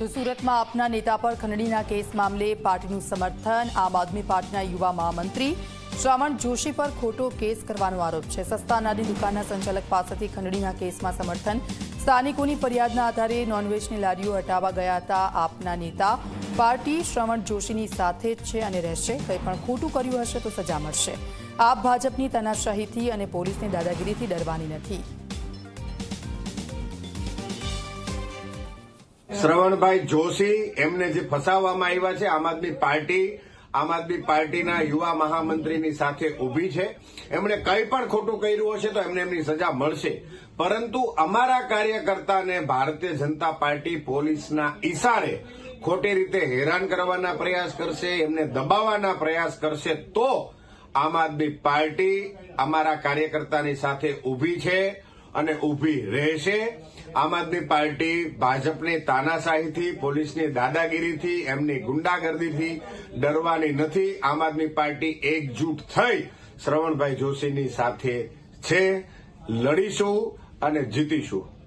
તો સુરતમાં આપના નેતા પર ખંડણીના કેસ મામલે પાર્ટીનું સમર્થન, આમ આદમી પાર્ટીના યુવા મહામંત્રી શ્રાવણ જોશી પર ખોટો કેસ કરવાનો આરોપ છે. સસ્તા અનાજની દુકાનના સંચાલક પાસેથી ખંડણીના કેસમાં સમર્થન. સ્થાનિકોની ફરિયાદના આધારે નોનવેજની લારીઓ હટાવવા ગયા હતા આપના નેતા. પાર્ટી શ્રવણ જોશીની સાથે જ છે અને રહેશે. કંઈ પણ ખોટું કર્યું હશે તો સજા મળશે. આપ ભાજપની તાનાશાહીથી અને પોલીસની દાદાગીરીથી ડરવાની નથી. શ્રવણભાઈ જોશી એમને જે ફસાવવામાં આવ્યા છે, આમ આદમી પાર્ટી, આમ આદમી પાર્ટીના યુવા મહામંત્રીની સાથે ઊભી છે. એમણે કંઈ પણ ખોટું કર્યું હશે તો એમને એમની સજા મળશે. પરંતુ અમારા કાર્યકર્તાને ભારતીય જનતા પાર્ટી પોલીસના ઈશારે ખોટી રીતે હેરાન કરવાના પ્રયાસ કરશે, એમને દબાવવાના પ્રયાસ કરશે, તો આમ આદમી પાર્ટી અમારા કાર્યકર્તાની સાથે ઊભી છે. અને ઊભી રહેશે. આમ આદમી પાર્ટી ભાજપની તાનાશાહીથી, પોલીસની દાદાગીરીથી, એમની ગુંડાગર્દીથી ડરવાની નથી. આમ આદમી પાર્ટી એકજૂટ થઈ શ્રવણભાઈ જોશીની સાથે છે. લડીશું અને જીતીશું.